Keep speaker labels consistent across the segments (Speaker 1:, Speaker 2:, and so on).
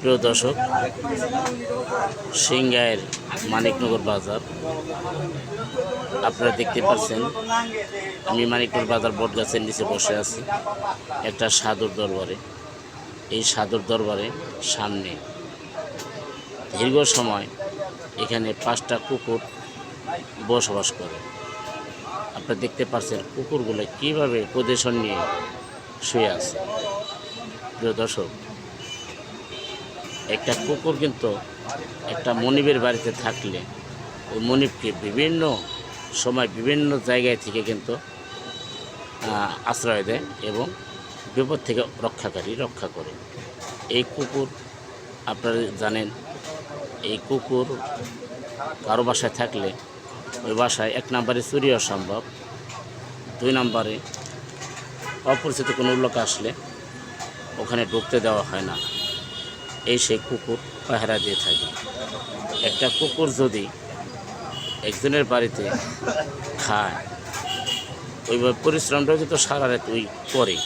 Speaker 1: প্রিয় দর্শক সিংগায়ের মানিকনগর বাজার। আপনারা দেখতে পাচ্ছেন, আমি মানিকনগর বাজার বট গাছের নিচে বসে আছি, একটা সাধুর দরবারে। এই সাধুর দরবারে সামনে দীর্ঘ সময় এখানে পাঁচটা কুকুর বসবাস করে। আপনারা দেখতে পাচ্ছেন কুকুরগুলো কীভাবে পজিশন নিয়ে শুয়ে আছে। প্রিয় দর্শক একটা কুকুর কিন্তু একটা মনিবের বাড়িতে থাকলে ওই মনিবকে বিভিন্ন সময় বিভিন্ন জায়গায় থেকে কিন্তু আশ্রয় দেয় এবং বিপদ থেকে রক্ষাকারী রক্ষা করে। এই কুকুর আপনারা জানেন, এই কুকুর কারও বাসায় থাকলে ওই বাসায় এক নম্বরে চুরি অসম্ভব দুই নম্বরে অপরিচিত কোনো লোক আসলে ওখানে ঢুকতে দেওয়া হয় না। এই সেই কুকুর পাহারা দিয়ে থাকে। একটা কুকুর যদি একজনের বাড়িতে খায়, ওইভাবে পরিশ্রমটা কিন্তু সারা রাত ওই করে।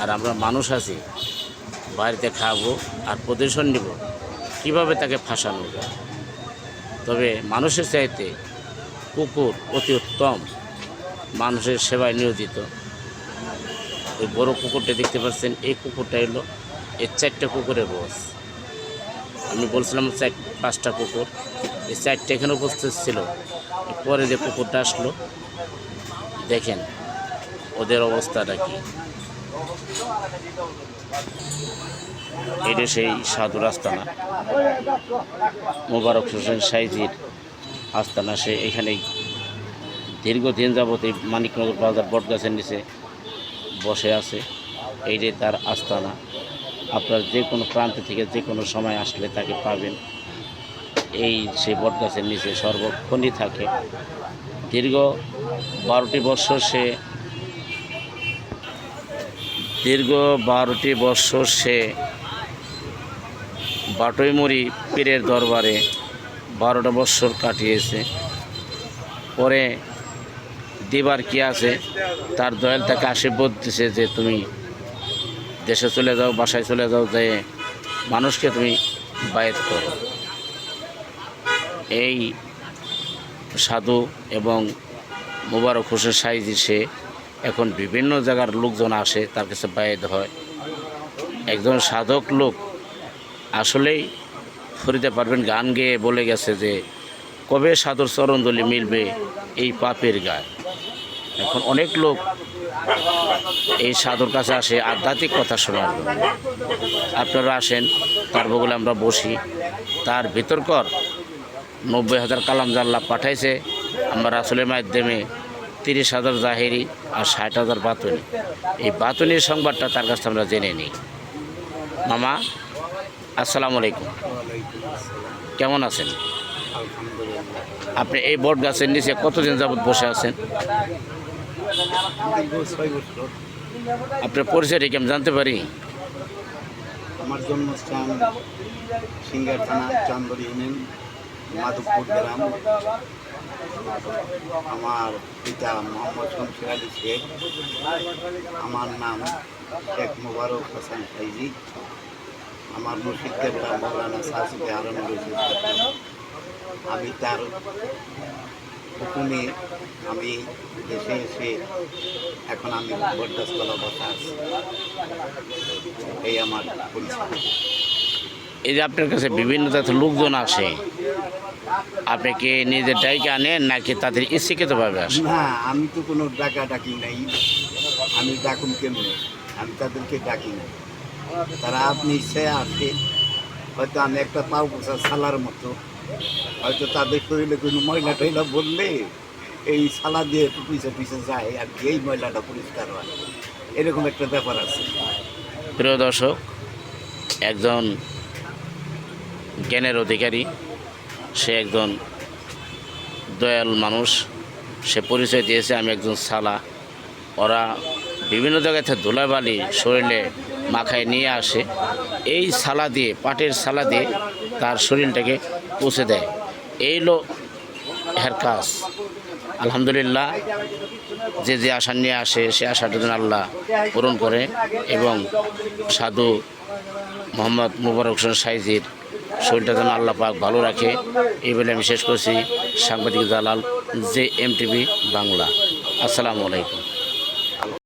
Speaker 1: আর আমরা মানুষ আছি, বাড়িতে খাব আর প্রদর্শন নিব, কীভাবে তাকে ফাঁসানো? তবে মানুষের চাইতে কুকুর অতি উত্তম, মানুষের সেবায় নিয়োজিত। ওই বড় কুকুরটা দেখতে পাচ্ছেন, এই কুকুরটা এলো এই চারটে কুকুরের বস। আমি বলছিলাম চার পাঁচটা পুকুর। এই চারটে এখানে উপস্থিত ছিল। পরে যে পুকুরটা আসলো, দেখেন ওদের অবস্থাটা কি। এটা সেই সাধুর আস্তানা মোবারক হোসেন সাইজির আস্তানা, সে এখানে দীর্ঘদিন যাবত এই মানিকনগর বাজার বটগাছের নিচে বসে আছে। এইটাই তার আস্তানা। আপনার যে কোনো প্রান্ত থেকে যে কোনো সময় আসলে তাকে পাবেন। এই সেই বটগাছের নিচে সর্বক্ষণই থাকে। দীর্ঘ বারোটি বছর সে দীর্ঘ বারোটি বছর সে বাটইমুড়ি পীরের দরবারে বারোটা বছর কাটিয়েছে। পরে দিবার কি আছে? তার দয়াল তাকে আশীর্বাদ দিছে যে তুমি দেশে চলে যাও, বাসায় চলে যাও, যে মানুষকে তুমি বায়ত করো। এই সাধু এবং মোবারক হোসেন সাইজি, সে এখন বিভিন্ন জায়গার লোকজন আসে, তার কাছে বায়ত হয়। একজন সাধক লোক আসলেই ফরিতে পারবেন, গান গেয়ে বলে গেছে যে, কবে সাধুর চরণদলি মিলবে এই পাপের গায়ে এখন অনেক লোক এই সাধুর কাছে আসে, আধ্যাত্মিক কথা শোনার জন্য। আপনারা আসেন তার বগলে আমরা বসি। তার ভিতরকর নব্বই হাজার কালাম জাল্লা পাঠাইছে, আমরা রাসুলের মাধ্যমে তিরিশ হাজার জাহেরি আর ষাট হাজার বাতুনি। এই বাতুনির সংবাদটা তার কাছে আমরা জেনে নিই। মামা, আসসালামু আলাইকুম। কেমন আছেন? আপনি এই বট গাছের নিচে কতদিন যাবত বসে আছেন? আপনার পরিচয়টা কি আমি জানতে পারি?
Speaker 2: আমার জন্মস্থান সিঙ্গার থানা, চান্দরি ইউনিয়ন, মাধবপুর গ্রাম। আমার পিতা মোহাম্মদ শমশের আলী শেখ। আমার নাম শেখ মুবারক হাসান ফাইজি। আমার মুর্শিদ দেবতা মৌলানা সাহসিদে হারুন রশিদ আমি তার হুকুমে আমি দেশে এসে এখন আমি বরদাস্তলা বসা আছি। এই আমার পরিচয়।
Speaker 1: এই যে আপনার কাছে বিভিন্ন জাতের লোকজন আসে আপনি কি নিজের ডাইকে আনেন নাকি তাদের ইচ্ছিকৃতভাবে আসেন
Speaker 2: না আমি তো কোনো ডাকা ডাকি নাই। আমি ডাকুন কেমনে? আমি তাদেরকে ডাকি না তারা আপনি ইচ্ছায় আসে হয়তো আমি একটা পাও পোষা সালার মতো হয়তো তাদের শরীরে কোনো ময়লা টয়লা বললে এই সালা দিয়ে একটু পিছে পিছে যায় আর কি এই ময়লাটা পরিষ্কার হয়। এরকম একটা ব্যাপার আছে।
Speaker 1: প্রিয় দর্শক, একজন জ্ঞানের অধিকারী, সে একজন দয়াল মানুষ, সে পরিচয় দিয়েছে, আমি একজন সালা। ওরা বিভিন্ন জায়গায় থেকে ধুলাবালি শরীরে মাখায় নিয়ে আসে। এই সালা দিয়ে, পাটের সালা দিয়ে তার শরীরটাকে পুষে দেয়। এই হলো এর কাজ। আলহামদুলিল্লাহ, যে যে আশা নিয়ে আসে, সে আশাটা যেন আল্লাহ পূরণ করে এবং সাধু মোহাম্মদ মুবারক হোসেন সাইজির শরীরটা যেন আল্লাহ পাক ভালো রাখে। এই বলে আমি শেষ করছি। সাংবাদিক Jalal J M TV Bangla. আসসালামু আলাইকুম।